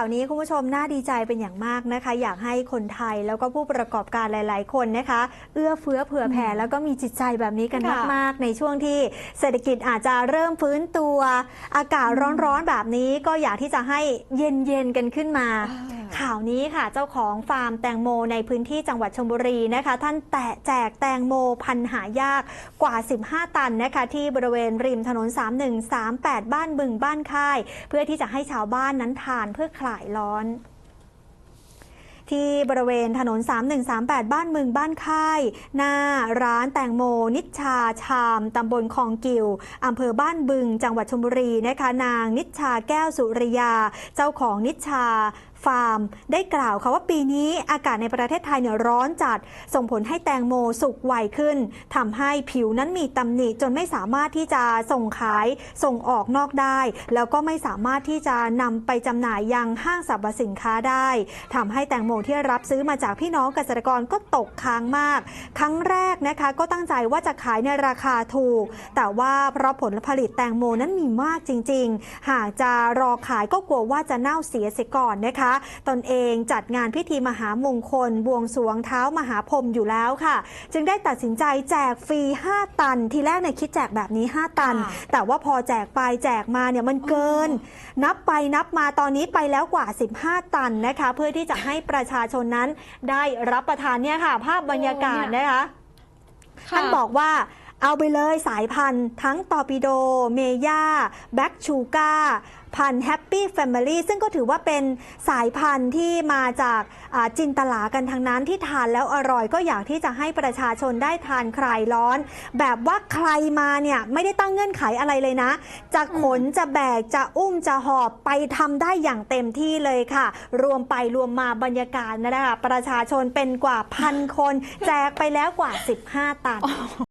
าวนี้คุณผู้ชมน่าดีใจเป็นอย่างมากนะคะ อยากให้คนไทยแล้วก็ผู้ประกอบการหลาย ๆ คนนะคะ เอื้อเฟื้อเผื่อแผ่แล้วก็มีจิตใจแบบนี้กันค่ะมาก ๆ ในช่วงที่เศรษฐกิจอาจจะเริ่มฟื้นตัว อากาศร้อน ๆ แบบนี้ก็อยากที่จะให้เย็น ๆ กันขึ้นมา ข่าวนี้ค่ะ เจ้าของฟาร์มแตงโมในพื้นที่จังหวัดชลบุรีนะคะ ท่านแตะแจกแตงโมพันหายากกว่า 15 ตันนะคะ ที่บริเวณริมถนน 3138 บ้านบึงบ้านค่าย เพื่อที่จะให้ชาวบ้านนั้นทานเพื่อคลายร้อนที่บริเวณถนน 3138 บ้านเมืองบ้านค่าย หน้าร้านแตงโม นิชชาชามตำบลคลองกิวอำเภอบ้านบึง จังหวัดชลบุรีนะคะ นางนิชชาแก้วสุริยา เจ้าของนิชชา ฟาร์ม ได้กล่าวค่ะว่าปีนี้อากาศในประเทศไทยเนี่ยร้อนจัด ส่งผลให้แตงโมสุกไวขึ้นทำให้ผิวนั้นมีตำหนิจนไม่สามารถที่จะส่งขายส่งออกนอกได้ แล้วก็ไม่สามารถที่จะนำไปจำหน่ายยังห้างสรรพสินค้าได้ทำให้แตงโมที่รับซื้อมาจากพี่น้องเกษตรกรก็ตกค้างมาก ครั้งแรกนะคะก็ตั้งใจว่าจะขายในราคาถูก แต่ว่าเพราะผลผลิตแตงโมนั้นมีมากจริง ๆ หากจะรอขายก็กลัวว่าจะเน่าเสียเสียก่อนนะคะตนเองจัดงานพิธีมหามงคล บวงสรวงเท้ามหาพรหมอยู่แล้วค่ะ จึงได้ตัดสินใจแจกฟรี 5 ตัน ทีแรกเนี่ยคิดแจกแบบนี้ 5 ตันค่ะแต่ว่าพอแจกไปแจกมาเนี่ยมันเกิน นับไปนับมาตอนนี้ไปแล้วกว่า 15 ตันนะคะ เพื่อที่จะให้ประชาชนนั้นได้รับประทานเนี่ยค่ะ ภาพบรรยากาศนะคะท่านบอกว่า เอาไปเลยสายพันธุ์ ทั้งตอปิโด เมย่าแบ็กชูกาพันแฮปปี้แฟมิลี่ซึ่งก็ถือว่าเป็นสายพันธุ์ที่มาจากจินตลากันทางนั้นที่ทานแล้วอร่อยก็อยากที่จะให้ประชาชนได้ทานคลายร้อน แบบว่าใครมาเนี่ยไม่ได้ตั้งเงื่อนไขอะไรเลยนะ จะขนจะแบกจะอุ้มจะหอบไปทำได้อย่างเต็มที่เลยค่ะ รวมไปรวมมาบรรยากาศนะคะประชาชนเป็นกว่าพันคน แจกไปแล้วกว่า 15 ตัน